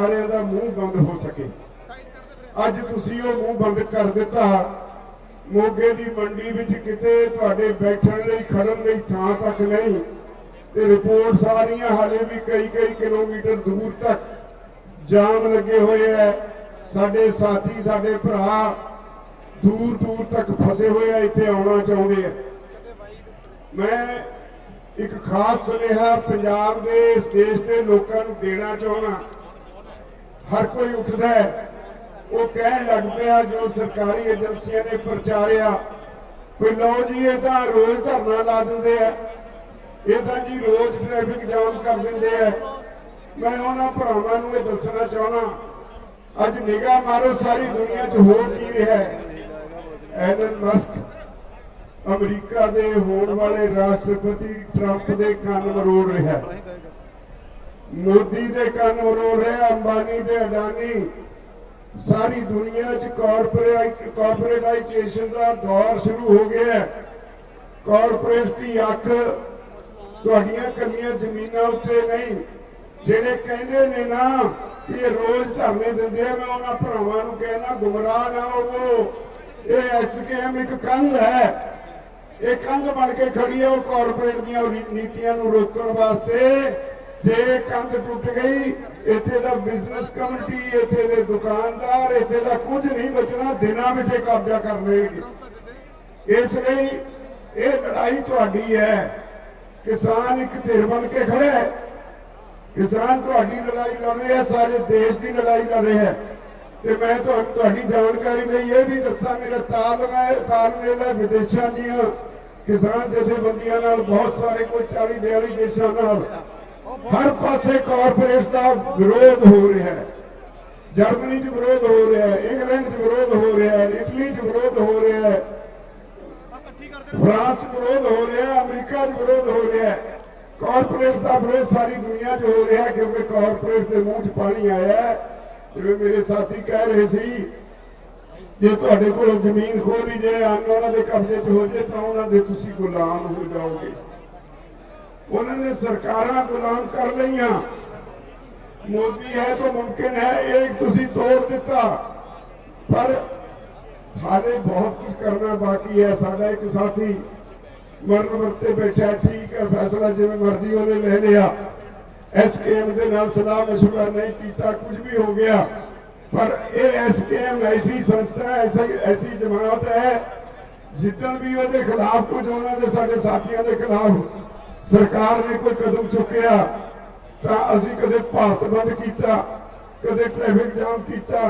ਸਾਰਿਆਂ ਦਾ ਮੂੰਹ ਬੰਦ ਹੋ ਸਕੇ। ਅੱਜ ਤੁਸੀਂ ਉਹ ਮੂੰਹ ਬੰਦ ਕਰ ਦਿੱਤਾ। ਮੋਗੇ ਦੀ ਮੰਡੀ ਵਿੱਚ ਕਿਤੇ ਤੁਹਾਡੇ ਬੈਠਣ ਲਈ ਖੜਨ ਲਈ ਥਾਂ ਤੱਕ ਨਹੀਂ। ਤੇ ਰਿਪੋਰਟ ਸਾਰੀਆਂ ਹਾਲੇ ਵੀ ਕਈ ਕਈ ਕਿਲੋਮੀਟਰ ਦੂਰ ਤੱਕ ਜਾਮ ਲੱਗੇ ਹੋਏ ਐ। ਸਾਡੇ ਸਾਥੀ, ਸਾਡੇ ਭਰਾ ਦੂਰ ਦੂਰ ਤੱਕ ਫਸੇ ਹੋਏ ਆ, ਇੱਥੇ ਆਉਣਾ ਚਾਹੁੰਦੇ ਆ। ਮੈਂ ਇੱਕ ਖਾਸ ਸੁਨੇਹਾ ਪੰਜਾਬ ਦੇ ਇਸ ਦੇਸ਼ ਦੇ ਲੋਕਾਂ ਨੂੰ ਦੇਣਾ ਚਾਹੁੰਦਾ। ਹਰ ਕੋਈ ਉੱਠਦਾ ਹੈ। ਉਹ ਕਹਿਣ ਲੱਗ ਪਿਆ ਜੋ ਸਰਕਾਰੀ ਏਜੰਸੀਆਂ ਨੇ ਪ੍ਰਚਾਰਿਆ ਕੋਈ ਲਓ ਜੀ, ਇਹ ਤਾਂ ਰੋਜ਼ ਧਰਨਾ ਲਾ ਦਿੰਦੇ ਆ। ਇਹ ਤਾਂ ਜੀ ਰੋਜ਼ ਟ੍ਰੈਫਿਕ ਜਾਮ ਕਰ ਦਿੰਦੇ ਆ। ਮੈਂ ਉਹਨਾਂ ਭਰਾਵਾਂ ਨੂੰ ਇਹ ਦੱਸਣਾ ਚਾਹੁੰਦਾ, ਅੱਜ ਨਿਗਾਹ ਮਾਰੋ, ਸਾਰੀ ਦੁਨੀਆ 'ਚ ਹੋ ਕੀ ਰਿਹਾ ਹੈ? ਐਲਨ ਮਸਕ ਅਮਰੀਕਾ ਦੇ ਹੋਣ ਵਾਲੇ ਰਾਸ਼ਟਰਪਤੀ ਟਰੰਪ ਦੇ ਕੰਨ ਮਰੋੜ ਰਿਹਾ ਹੈ। ਮੋਦੀ ਦੇ ਕੰਨ ਮਰੋੜ ਰਿਹਾ, ਅੰਬਾਨੀ ਤੇ ਅਡਾਨੀ। ਸਾਰੀ ਦੁਨੀਆ 'ਚ ਕਾਰਪੋਰੇਟ ਕਾਰਪੋਰੇਟਾਈਜੇਸ਼ਨ ਦਾ ਦੌਰ ਸ਼ੁਰੂ ਹੋ ਗਿਆ ਹੈ। ਕਾਰਪੋਰੇਟਸ ਦੀ ਅੱਖ ਤੁਹਾਡੀਆਂ ਕੱਲੀਆਂ ਜ਼ਮੀਨਾਂ ਉੱਤੇ ਨਹੀਂ। ਜਿਹੜੇ ਕਹਿੰਦੇ ਨੇ ਨਾ ਵੀ ਰੋਜ਼ ਧਰਨੇ ਦਿੰਦੇ ਆ, ਮੈਂ ਉਹਨਾਂ ਭਰਾਵਾਂ ਨੂੰ ਕਹਿਣਾ, ਗੁੰਮਰਾਹ ਨਾ ਹੋਵੋ। ਇਹ ਐਸਕੇਐਮ ਇੱਕ ਕੰਧ ਹੈ। ਇਹ ਕੰਧ ਬਣ ਕੇ ਖੜੀ ਹੈ ਉਹ ਕਾਰਪੋਰੇਟ ਦੀਆਂ ਨੀਤੀਆਂ ਨੂੰ ਰੋਕਣ ਵਾਸਤੇ। ਜੇ ਕੰਧ ਟੁੱਟ ਗਈ, ਇੱਥੇ ਦਾ ਬਿਜ਼ਨਸ ਕਮਿਟੀ ਇੱਥੇ ਦੇ ਦੁਕਾਨਦਾਰ, ਇੱਥੇ ਦਾ ਕੁਝ ਨਹੀਂ ਬਚਣਾ, ਦਿਨਾਂ ਵਿੱਚ ਇਹ ਕਬਜ਼ਾ ਕਰ ਲੈਣਗੇ ਇਸ ਲਈ ਇਹ ਲੜਾਈ ਤੁਹਾਡੀ ਹੈ। ਕਿਸਾਨ ਇੱਕ ਧਿਰ ਬਣ ਕੇ ਖੜਾ ਹੈ। ਕਿਸਾਨ ਤੁਹਾਡੀ ਲੜਾਈ ਲੜ ਰਿਹਾ, ਸਾਰੇ ਦੇਸ਼ ਦੀ ਲੜਾਈ ਲੜ ਰਿਹਾ ਤੇ ਮੈਂ ਤੁਹਾਨੂੰ ਤੁਹਾਡੀ ਜਾਣਕਾਰੀ ਲਈ ਇਹ ਵੀ ਦੱਸਾਂ, ਮੇਰਾ ਤਾਲਮੇਲ ਤਾਲਮੇਲ ਹੈ ਵਿਦੇਸ਼ਾਂ ਦੀਆਂ ਕਿਸਾਨ ਜਥੇਬੰਦੀਆਂ ਨਾਲ, ਬਹੁਤ ਸਾਰੇ ਕੋਈ 40 42 ਦੇਸ਼ਾਂ ਨਾਲ ਹਰ ਪਾਸੇ ਕਾਰਪੋਰੇਟਸ ਦਾ ਵਿਰੋਧ ਹੋ ਰਿਹਾ ਹੈ। ਜਰਮਨੀ 'ਚ ਵਿਰੋਧ ਹੋ ਰਿਹਾ ਹੈ ਇੰਗਲੈਂਡ 'ਚ ਵਿਰੋਧ ਹੋ ਰਿਹਾ ਹੈ ਇਟਲੀ 'ਚ ਵਿਰੋਧ ਹੋ ਰਿਹਾ ਹੈ। ਫਰਾਂਸ 'ਚ ਵਿਰੋਧ ਹੋ ਰਿਹਾ ਹੈ ਅਮਰੀਕਾ 'ਚ ਵਿਰੋਧ ਹੋ ਰਿਹਾ ਹੈ। ਕਾਰਪੋਰੇਟਸ ਦਾ ਵਿਰੋਧ ਸਾਰੀ ਦੁਨੀਆ 'ਚ ਹੋ ਰਿਹਾ ਕਿਉਂਕਿ ਕਾਰਪੋਰੇਟਸ ਦੇ ਮੂੰਹ 'ਚ ਪਾਣੀ ਆਇਆ ਜਿਵੇਂ ਮੇਰੇ ਸਾਥੀ ਕਹਿ ਰਹੇ ਸੀ, ਜੇ ਤੁਹਾਡੇ ਕੋਲ ਜ਼ਮੀਨ ਖੋਲੀ ਜੇ ਅੰਨ ਉਹਨਾਂ ਦੇ ਕਬਜ਼ੇ 'ਚ ਹੋ ਜੇ ਤਾਂ ਉਹਨਾਂ ਦੇ ਤੁਸੀਂ ਗੁਲਾਮ ਹੋ ਜਾਓਗੇ। ਉਹਨਾਂ ਨੇ ਸਰਕਾਰਾਂ ਗੁਲਾਮ ਕਰ ਲਈਆਂ। ਮੋਦੀ ਹੈ ਤਾਂ ਮੁਮਕਿਨ ਹੈ ਇਹ ਤੁਸੀਂ ਤੋੜ ਦਿੱਤਾ। ਪਰ ਹਾਲੇ ਬਹੁਤ ਕੁਝ ਕਰਨਾ ਬਾਕੀ ਹੈ। ਸਾਡਾ ਇੱਕ ਸਾਥੀ ਮਰਨ ਵਰਤੇ ਬੈਠਾ, ਠੀਕ ਹੈ, ਫੈਸਲਾ ਜਿਵੇਂ ਮਰਜ਼ੀ ਉਹਨੇ ਲੈ ਲਿਆ। ਐਸਕੇਐਮ ਦੇ ਨਾਲ ਸਲਾਹ ਮਸ਼ਵਰਾ ਨਹੀਂ ਕੀਤਾ, ਕੁਝ ਵੀ ਹੋ ਗਿਆ। ਪਰ ਇਹ ਐਸਕੇਐਮ ਐਸੀ ਸੰਸਥਾ ਐਸੀ ਐਸੀ ਜਮਾਤ ਹੈ ਜਿੱਦਣ ਵੀ ਉਹਦੇ ਖਿਲਾਫ ਕੁਝ, ਉਹਨਾਂ ਦੇ ਸਾਡੇ ਸਾਥੀਆਂ ਦੇ ਖਿਲਾਫ। ਸਰਕਾਰ ਨੇ ਕੋਈ ਕਦਮ ਚੁੱਕਿਆ ਤਾਂ ਅਸੀਂ ਕਦੇ ਭਾਰਤ ਬੰਦ ਕੀਤਾ, ਕਦੇ ਟ੍ਰੈਫਿਕ ਜਾਮ ਕੀਤਾ,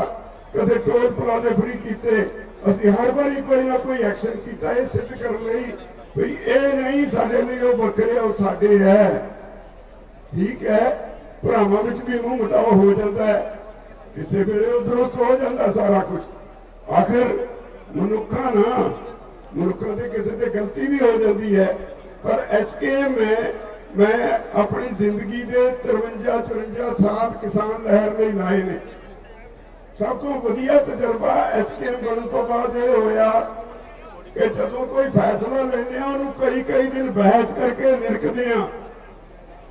ਕਦੇ ਟੋਲ ਪਲਾਜ਼ੇ ਫ੍ਰੀ ਕੀਤੇ। ਅਸੀਂ ਹਰ ਵਾਰੀ ਕੋਈ ਨਾ ਕੋਈ ਐਕਸ਼ਨ ਕੀਤਾ, ਇਹ ਸਿੱਧ ਕਰਨ ਲਈ ਵੀ ਇਹ ਨਹੀਂ ਸਾਡੇ ਲਈ ਉਹ ਵੱਖਰੇ, ਉਹ ਸਾਡੇ ਹੈ। ਠੀਕ ਹੈ, ਭਰਾਵਾਂ ਵਿੱਚ ਵੀ ਮੂੰਹ ਮਟਾਓ ਹੋ ਜਾਂਦਾ ਹੈ। ਕਿਸੇ ਵੇਲੇ ਉਹ ਦਰੁਸਤ ਹੋ ਜਾਂਦਾ ਸਾਰਾ ਕੁਝ। ਆਖਿਰ ਮਨੁੱਖਾਂ ਨਾ ਮਨੁੱਖਾਂ ਦੇ ਕਿਸੇ ਤੇ ਗਲਤੀ ਵੀ ਹੋ ਜਾਂਦੀ ਹੈ। ਐਸਕੇਐਮ ਹੈ ਮੈਂ ਆਪਣੀ ਜ਼ਿੰਦਗੀ ਦੇ 53 54 ਸਾਲ ਕਿਸਾਨ ਲਹਿਰ ਲਈ ਲਾਏ ਨੇ ਸਭ ਤੋਂ ਵਧੀਆ ਤਜਰਬਾ ਐਸਕੇਐਮ ਬਣਨ ਤੋਂ ਬਾਅਦ ਇਹ ਹੋਇਆ ਕਿ ਜਦੋਂ ਕੋਈ ਫੈਸਲਾ ਲੈਂਦੇ ਆ ਉਹਨੂੰ ਕਈ ਕਈ ਦਿਨ ਬਹਿਸ ਕਰਕੇ ਨਿਰਕਦੇ ਆ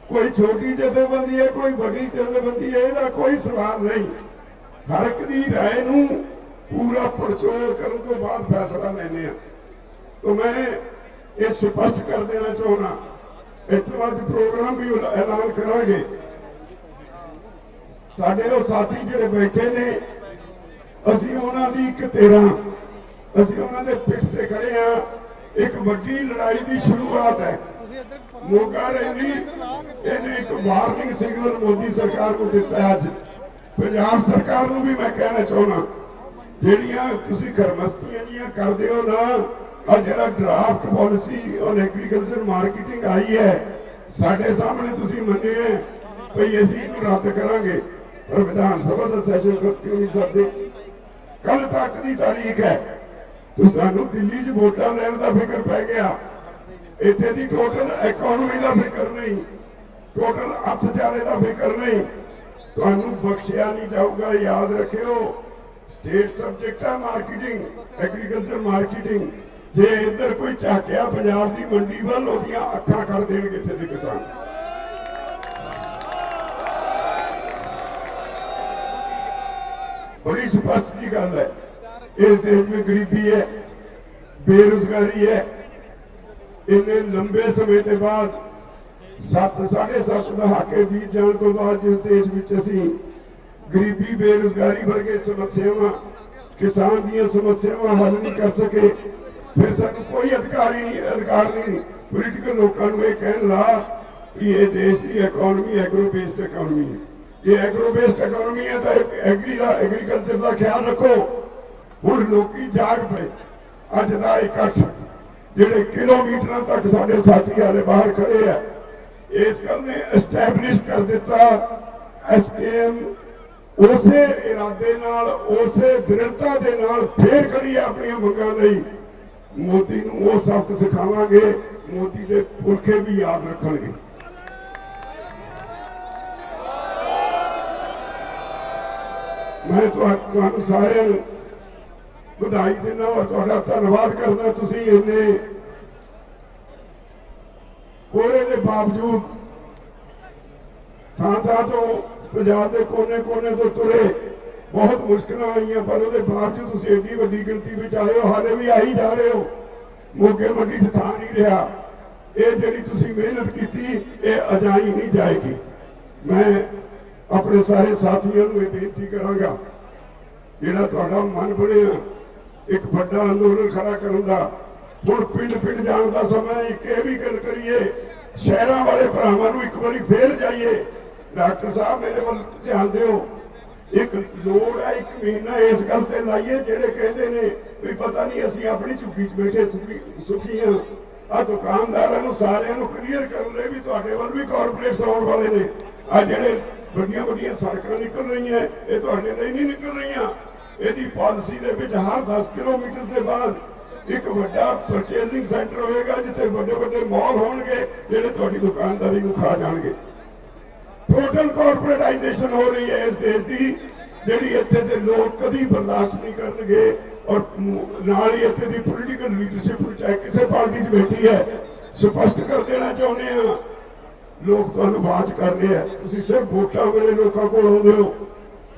ਕੋਈ ਛੋਟੀ ਜਥੇਬੰਦੀ ਹੈ ਕੋਈ ਵੱਡੀ ਜਥੇਬੰਦੀ ਹੈ ਇਹਦਾ ਕੋਈ ਸਵਾਲ ਨਹੀਂ ਹਰ ਇੱਕ ਦੀ رائے ਨੂੰ ਪੂਰਾ ਪੜਚੋਲ ਕਰਨ ਤੋਂ ਬਾਅਦ ਫੈਸਲਾ ਲੈਂਦੇ ਆ ਤਾਂ ਮੈਂ ਇਹ ਸਪਸ਼ਟ ਕਰ ਦੇਣਾ ਚਾਹੁੰਦਾ। ਇੱਥੋਂ ਅੱਜ ਪ੍ਰੋਗਰਾਮ ਵੀ ਐਲਾਨ ਕਰਾਂਗੇ। ਸਾਡੇ ਉਹ ਸਾਥੀ ਜਿਹੜੇ ਬੈਠੇ ਨੇ, ਅਸੀਂ ਉਹਨਾਂ ਦੀ ਇੱਕ ਤੇਰਾਂ, ਅਸੀਂ ਉਹਨਾਂ ਦੇ ਪਿੱਠ ਤੇ ਖੜੇ ਆ ਇੱਕ ਵੱਡੀ ਲੜਾਈ ਦੀ ਸ਼ੁਰੂਆਤ ਹੈ। ਮੋਗਾ ਰੈਲੀ, ਇਹਨੇ ਇੱਕ ਵਾਰਨਿੰਗ ਸਿਗਨਲ ਮੋਦੀ ਸਰਕਾਰ ਨੂੰ ਦਿੱਤਾ ਅੱਜ। ਪੰਜਾਬ ਸਰਕਾਰ ਨੂੰ ਵੀ ਮੈਂ ਕਹਿਣਾ ਚਾਹੁੰਦਾ। ਜਿਹੜੀਆਂ ਤੁਸੀਂ ਖਰਮਸਤੀਆਂ ਜੀਆਂ ਕਰਦੇ ਹੋ ਨਾ ਆ ਜਿਹੜਾ draft policy on agriculture marketing ਆਈ ਹੈ, ਸਾਡੇ ਸਾਹਮਣੇ ਤੁਸੀਂ ਮੰਨੇ ਭਈ ਅਸੀਂ ਇਹਨੂੰ ਰੱਦ ਕਰਾਂਗੇ। ਪਰ ਵਿਧਾਨ ਸਭਾ ਦਾ ਸੈਸ਼ਨ ਕਿਉਂ ਨਹੀਂ ਸਕਦੇ ਕੱਲ ਤੱਕ ਦੀ ਤਾਰੀਖ ਹੈ। ਤੁਸੀਂ ਸਾਨੂੰ ਦਿੱਲੀ 'ਚ ਵੋਟਾਂ ਲੈਣ ਦਾ ਫਿਕਰ ਪੈ ਗਿਆ। ਇੱਥੇ ਦੀ ਟੋਟਲ ਇਕਨੋਮੀ ਦਾ ਫਿਕਰ ਨਹੀਂ। ਟੋਟਲ ਅਰਥਚਾਰੇ ਦਾ ਫਿਕਰ ਨਹੀਂ। ਤੁਹਾਨੂੰ ਬਖਸ਼ਿਆ ਨਹੀਂ ਜਾਊਗਾ, ਯਾਦ ਰੱਖਿਓ। ਸਟੇਟ ਸਬਜੈਕਟ ਹੈ ਮਾਰਕੀਟਿੰਗ ਐਗਰੀਕਲਚਰ ਮਾਰਕੀਟਿੰਗ ਜੇ ਇੱਧਰ ਕੋਈ ਝਾਕਿਆ ਪੰਜਾਬ ਦੀ ਮੰਡੀ ਵੱਲ ਉਹਦੀਆਂ ਅੱਖਾਂ ਕਰ ਦੇਣਗੇ ਇੱਥੇ ਦੇ ਕਿਸਾਨ। ਬੜੀ ਸਪਸ਼ਟ ਜੀ ਗੱਲ ਹੈ। ਇਸ ਦੇਸ਼ ਵਿੱਚ ਗਰੀਬੀ ਹੈ, ਬੇਰੁਜ਼ਗਾਰੀ ਹੈ। ਇੰਨੇ ਲੰਬੇ ਸਮੇਂ ਦੇ ਬਾਅਦ ਸੱਤ, ਸਾਢੇ ਸੱਤ ਦਹਾਕੇ ਬੀਤ ਜਾਣ ਤੋਂ ਬਾਅਦ ਜਿਸ ਦੇਸ਼ ਵਿੱਚ ਅਸੀਂ ਗਰੀਬੀ, ਬੇਰੁਜ਼ਗਾਰੀ ਵਰਗੇ ਸਮੱਸਿਆਵਾਂ, ਕਿਸਾਨ ਦੀਆਂ ਸਮੱਸਿਆਵਾਂ ਹੱਲ ਨਹੀਂ ਕਰ ਸਕੇ। ਫਿਰ ਸਾਨੂੰ ਕੋਈ ਅਧਿਕਾਰ ਹੀ ਨਹੀਂ, ਅਧਿਕਾਰ ਨਹੀਂ ਪੋਲੀਟੀਕਲ ਲੋਕਾਂ ਨੂੰ ਇਹ ਕਹਿਣ ਲਾ ਕਿ ਇਹ ਦੇਸ਼ ਦੀ ਇਕਨੋਮੀ ਐਗਰੋ ਬੇਸਡ ਇਕਨੋਮੀ ਹੈ। ਇਹ ਐਗਰੋ ਬੇਸਡ ਇਕਨੋਮੀ ਹੈ ਤਾਂ ਐਗਰੀ ਦਾ ਐਗਰੀਕਲਚਰ ਦਾ ਖਿਆਲ ਰੱਖੋ। ਹੁਣ ਲੋਕੀ ਜਾਗ ਪਏ। ਅੱਜ ਦਾ ਇਕੱਠ ਜਿਹੜੇ ਕਿਲੋਮੀਟਰਾਂ ਤੱਕ ਸਾਡੇ ਸਾਥੀ ਆਲੇ ਬਾਹਰ ਖੜੇ ਆ, ਇਸ ਗੱਲ ਨੇ ਐਸਟੈਬਲਿਸ਼ ਕਰ ਦਿੱਤਾ। ਐਸਕੇਐਮ ਉਸੇ ਇਰਾਦੇ ਨਾਲ, ਉਸੇ ਦ੍ਰਿੜਤਾ ਦੇ ਨਾਲ ਫੇਰ ਖੜੀ ਆਪਣੀਆਂ ਮੰਗਾਂ ਲਈ। ਮੋਦੀ ਨੂੰ ਉਹ ਸਬਕ ਸਿਖਾਵਾਂਗੇ, ਮੋਦੀ ਦੇ ਪੁਰਖੇ ਵੀ ਯਾਦ ਰੱਖਣਗੇ। ਮੈਂ ਤੁਹਾ- ਤੁਹਾਨੂੰ ਸਾਰਿਆਂ ਨੂੰ ਵਧਾਈ ਦਿੰਦਾ ਔਰ ਤੁਹਾਡਾ ਧੰਨਵਾਦ ਕਰਦਾ ਤੁਸੀਂ ਇੰਨੇ ਕੋਰੇ ਦੇ ਬਾਵਜੂਦ ਥਾਂ ਥਾਂ ਤੋਂ ਪੰਜਾਬ ਦੇ ਕੋਨੇ-ਕੋਨੇ ਤੋਂ ਤੁਰੇ। ਬਹੁਤ ਮੁਸ਼ਕਲਾਂ ਆਈਆਂ, ਪਰ ਉਹਦੇ ਬਾਵਜੂਦ ਤੁਸੀਂ ਏਡੀ ਵੱਡੀ ਗਿਣਤੀ ਵਿੱਚ ਆਏ ਹੋ, ਹਾਲੇ ਵੀ ਆਈ ਜਾ ਰਹੇ ਹੋ। ਮੋਗੇ ਮੰਡੀ 'ਚ ਥਾਂ ਨਹੀਂ ਰਿਹਾ। ਇਹ ਜਿਹੜੀ ਤੁਸੀਂ ਮਿਹਨਤ ਕੀਤੀ, ਇਹ ਅਜਾਈ ਨਹੀਂ ਜਾਏਗੀ। ਮੈਂ ਆਪਣੇ ਸਾਰੇ ਸਾਥੀਆਂ ਨੂੰ ਇਹ ਬੇਨਤੀ ਕਰਾਂਗਾ, ਜਿਹੜਾ ਤੁਹਾਡਾ ਮਨ ਬਣਿਆ, ਇੱਕ ਵੱਡਾ ਅੰਦੋਲਨ ਖੜਾ ਕਰਨ ਦਾ। ਹੁਣ ਪਿੰਡ ਪਿੰਡ ਜਾਣ ਦਾ ਸਮਾਂ ਇੱਕ ਇਹ ਵੀ ਗੱਲ ਕਰੀਏ, ਸ਼ਹਿਰਾਂ ਵਾਲੇ ਭਰਾਵਾਂ ਨੂੰ ਇੱਕ ਵਾਰੀ ਫੇਰ ਜਾਈਏ। ਡਾਕਟਰ ਸਾਹਿਬ, ਮੇਰੇ ਵੱਲ ਧਿਆਨ ਦਿਓ। ਇੱਕ ਲੋੜ ਹੈ, ਇੱਕ ਮਹੀਨਾ ਇਸ ਗੱਲ ਤੇ ਲਾਈਏ, ਜਿਹੜੇ ਕਹਿੰਦੇ ਨੇ ਵੀ ਪਤਾ ਨਹੀਂ ਅਸੀਂ ਆਪਣੀ ਝੁੱਗੀ 'ਚ ਬੈਠੇ ਸੁਖੀ ਸੁਖੀ ਹਾਂ। ਆ ਦੁਕਾਨਦਾਰਾਂ ਨੂੰ, ਸਾਰਿਆਂ ਨੂੰ ਕਲੀਅਰ ਕਰਨ ਲਈ ਵੀ ਤੁਹਾਡੇ ਵੱਲ ਵੀ ਕਾਰਪੋਰੇਟਸ ਆਉਣ ਵਾਲੇ ਨੇ। ਆ ਜਿਹੜੇ ਵੱਡੀਆਂ ਵੱਡੀਆਂ ਸੜਕਾਂ ਨਿਕਲ ਰਹੀਆਂ, ਇਹ ਤੁਹਾਡੇ ਲਈ ਨਹੀਂ ਨਿਕਲ ਰਹੀਆਂ। ਇਹਦੀ ਪਾਲਿਸੀ ਦੇ ਵਿੱਚ ਹਰ 10 ਕਿਲੋਮੀਟਰ ਦੇ ਬਾਅਦ ਇੱਕ ਵੱਡਾ ਪਰਚੇਸਿੰਗ ਸੈਂਟਰ ਹੋਏਗਾ, ਜਿੱਥੇ ਵੱਡੇ ਵੱਡੇ ਮਾਲ ਹੋਣਗੇ, ਜਿਹੜੇ ਤੁਹਾਡੀ ਦੁਕਾਨਦਾਰੀ ਨੂੰ ਖਾ ਜਾਣਗੇ। ਟੋਟਲ ਕਾਰਪੋਰੇਟਾਈਜੇਸ਼ਨ ਹੋ ਰਹੀ ਹੈ ਇਸ ਦੇਸ਼ ਦੀ, ਜਿਹੜੀ ਇੱਥੇ ਦੇ ਲੋਕ ਕਦੀ ਬਰਦਾਸ਼ਤ ਨਹੀਂ ਕਰਨਗੇ ਔਰ ਨਾਲ ਹੀ ਇੱਥੇ ਦੀ ਪੋਲੀਟੀਕਲ ਲੀਡਰਸ਼ਿਪ ਚਾਹੇ ਕਿਸੇ ਪਾਰਟੀ 'ਚ ਬੈਠੀ ਹੈ, ਸਪਸ਼ਟ ਕਰ ਦੇਣਾ ਚਾਹੁੰਦੇ ਆ ਲੋਕ ਤੁਹਾਨੂੰ ਬਾਤ ਕਰ ਆ ਤੁਸੀਂ ਸਿਰਫ ਵੋਟਾਂ ਵੇਲੇ ਲੋਕਾਂ ਕੋਲ ਆਉਂਦੇ ਹੋ।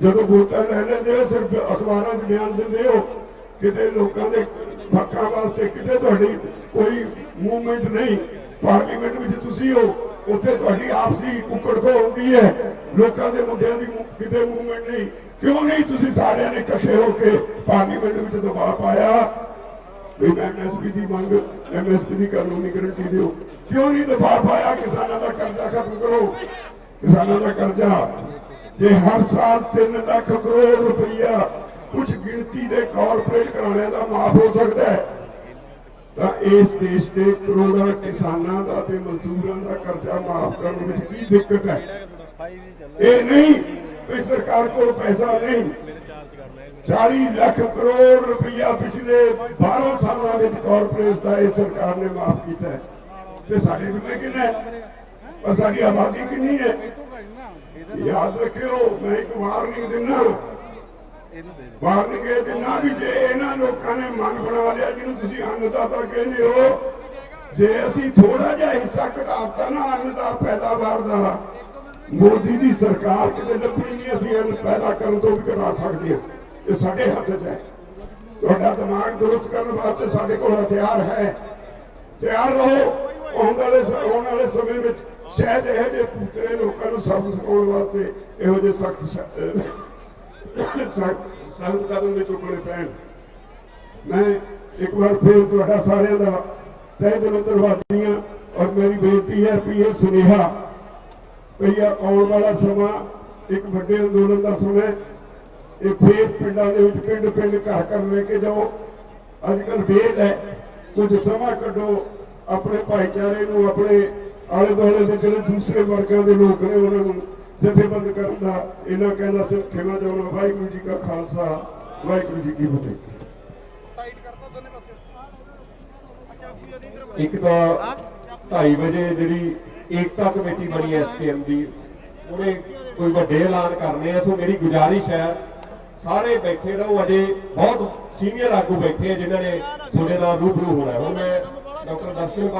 ਜਦੋਂ ਵੋਟਾਂ ਲੈ ਲੈਂਦੇ ਹੋ, ਸਿਰਫ ਅਖਬਾਰਾਂ 'ਚ ਬਿਆਨ ਦਿੰਦੇ ਹੋ, ਕਿਤੇ ਲੋਕਾਂ ਦੇ ਹੱਕਾਂ ਵਾਸਤੇ ਕਿਤੇ ਤੁਹਾਡੀ ਕੋਈ ਮੂਵਮੈਂਟ ਨਹੀਂ। ਪਾਰਲੀਮੈਂਟ ਵਿੱਚ ਤੁਸੀਂ ਹੋ। ਉੱਥੇ ਤੁਹਾਡੀ ਆਪਸੀ ਕੁੱਕੜ ਹੁੰਦੀ ਹੈ। ਲੋਕਾਂ ਦੇ ਮੁੱਦਿਆਂ ਦੀ ਕਿਤੇ ਮੂਵਮੈਂਟ ਨਹੀਂ। ਕਿਉਂ ਨਹੀਂ ਤੁਸੀਂ ਸਾਰਿਆਂ ਨੇ ਇਕੱਠੇ ਹੋ ਕੇ ਪਾਰਲੀਮੈਂਟ ਵਿੱਚ ਦਬਾਅ ਪਾਇਆ? ਵੀ ਐਮਐਸਪੀ ਦੀ ਮੰਗ ਐਮਐਸਪੀ ਦੀ ਕਾਨੂੰਨੀ ਗਰੰਟੀ ਦਿਓ। ਕਿਉਂ ਨਹੀਂ ਦਬਾਅ ਪਾਇਆ? ਕਿਸਾਨਾਂ ਦਾ ਕਰਜ਼ਾ ਖਤਮ ਕਰੋ। ਕਿਸਾਨਾਂ ਦਾ ਕਰਜ਼ਾ। ਜੇ ਹਰ ਸਾਲ 3 ਲੱਖ ਕਰੋੜ ਰੁਪਈਆ ਕੁਝ ਗਿਣਤੀ ਦੇ ਕਾਰਪੋਰੇਟ ਘਰਾਣਿਆਂ ਦਾ ਮਾਫ ਹੋ ਸਕਦਾ ਹੈ ਤਾਂ ਇਸ ਦੇਸ਼ ਦੇ ਕਰੋੜਾਂ ਕਿਸਾਨਾਂ ਦਾ ਤੇ ਮਜ਼ਦੂਰਾਂ ਦਾ ਕਰਜ਼ਾ ਮਾਫ ਕਰਨ ਵਿੱਚ ਕੀ ਦਿੱਕਤ ਹੈ? ਇਹ ਨਹੀਂ ਕਿ ਸਰਕਾਰ ਕੋਲ ਪੈਸਾ ਨਹੀਂ। 40 ਲੱਖ ਕਰੋੜ ਰੁਪਇਆ ਪਿਛਲੇ 12 ਸਾਲਾਂ ਵਿੱਚ ਕਾਰਪੋਰੇਟਸ ਦਾ ਇਹ ਸਰਕਾਰ ਨੇ ਮਾਫ ਕੀਤਾ ਹੈ। ਤੇ ਸਾਡੇ ਜਿੰਨੇ ਕਿੰਨਾ ਹੈ? ਪਰ ਸਾਡੀ ਆਬਾਦੀ ਕਿੰਨੀ ਹੈ? ਯਾਦ ਰੱਖਿਓ, ਮੈਂ ਇੱਕ ਵਾਰਨਿੰਗ ਦਿੰਦਾ ਵਾਰਨਿੰਗ ਇਹ ਦਿੰਨਾ ਵੀ ਜੇ ਇਹਨਾਂ ਲੋਕਾਂ ਨੇ ਮਨ ਬਣਾ ਲਿਆ, ਜਿਹਨੂੰ ਤੁਸੀਂ ਅੰਨਦਾਤਾ ਕਹਿੰਦੇ ਹੋ, ਜੇ ਅਸੀਂ ਥੋੜਾ ਜਿਹਾ ਹਿੱਸਾ ਘਟਾਤਾ ਨਾ ਅੰਨ ਦਾ ਪੈਦਾਵਾਰ ਦਾ, ਮੋਦੀ ਦੀ ਸਰਕਾਰ ਕਿਤੇ ਲੱਭਣੀ ਨਹੀਂ, ਅਸੀਂ ਅੰਨ ਪੈਦਾ ਕਰਨ ਤੋਂ ਵੀ ਘਟਾ ਸਕਦੇ ਹਾਂ। ਇਹ ਸਾਡੇ ਹੱਥ 'ਚ ਹੈ। ਤੁਹਾਡਾ ਦਿਮਾਗ ਦਰੁਸਤ ਕਰਨ ਵਾਸਤੇ ਸਾਡੇ ਕੋਲ ਹਥਿਆਰ ਹੈ। ਤਿਆਰ ਰਹੋ। ਆਉਣ ਵਾਲੇ ਆਉਣ ਵਾਲੇ ਸਮੇਂ ਵਿੱਚ ਸ਼ਾਇਦ ਇਹ ਜਿਹੇ ਪੁੱਤਰੇ ਲੋਕਾਂ ਨੂੰ ਸਬਕ ਸਿਖਾਉਣ ਵਾਸਤੇ ਇਹੋ ਜਿਹੇ ਸਖਤ ਸਖਤ ਕਦਮ ਵੀ ਚੁੱਕਣੇ ਪੈਣ। ਮੈਂ ਇੱਕ ਵਾਰ ਫੇਰ ਤੁਹਾਡਾ ਸਾਰਿਆਂ ਦਾ ਤਹਿ ਦਿਲੋਂ ਧੰਨਵਾਦੀ ਹਾਂ ਔਰ ਮੇਰੀ ਬੇਨਤੀ ਹੈ ਵੀ ਇਹ ਸੁਨੇਹਾ ਭਈ ਆਉਣ ਵਾਲਾ ਸਮਾਂ, ਇੱਕ ਵੱਡੇ ਅੰਦੋਲਨ ਦਾ ਸਮਾਂ ਇਹ ਫੇਰ ਪਿੰਡਾਂ ਦੇ ਵਿੱਚ ਪਿੰਡ ਪਿੰਡ ਘਰ ਘਰ ਲੈ ਕੇ ਜਾਓ। ਅੱਜ ਕੱਲ ਵੇਦ ਹੈ, ਕੁਝ ਸਮਾਂ ਕੱਢੋ ਆਪਣੇ ਭਾਈਚਾਰੇ ਨੂੰ, ਆਪਣੇ ਆਲੇ ਦੁਆਲੇ ਦੇ ਜਿਹੜੇ ਦੂਸਰੇ ਵਰਗਾਂ ਦੇ ਲੋਕ ਨੇ ਉਹਨਾਂ ਨੂੰ। ਜਥੇਬੰਦ ਕਰਨ ਦਾ ਇਹਨਾਂ ਕਹਿੰਦਾ ਸਿਰਫ ਖਿਮਾ ਚਾਹੁੰਦਾ ਵਾਹਿਗੁਰੂ ਜੀ ਕਾ ਖਾਲਸਾ ਵਾਹਿਗੁਰੂ ਜੀ ਕੀ ਫਤਿਹ। ਟਾਈਟ ਕਰਤਾ ਦੋਨੇ ਪਾਸੇ। ਇੱਕ ਤਾਂ 2:30 ਵਜੇ ਜਿਹੜੀ ਏਕਤਾ ਕਮੇਟੀ ਬਣੀ ਐਸਕੇਐਮ ਦੀ ਉਹਨੇ ਕੋਈ ਵੱਡੇ ਐਲਾਨ ਕਰਨੇ ਆ। ਸੋ ਮੇਰੀ ਗੁਜ਼ਾਰਿਸ਼ ਹੈ ਸਾਰੇ ਬੈਠੇ ਰਹੋ। ਅਜੇ ਬਹੁਤ ਸੀਨੀਅਰ ਆਗੂ ਬੈਠੇ ਆ ਜਿਨ੍ਹਾਂ ਨੇ ਤੁਹਾਡੇ ਨਾਲ ਰੂਬਰੂ ਹੋਣਾ। ਹੁਣ ਮੈਂ ਡਾਕਟਰ ਦਰਸ਼ਨ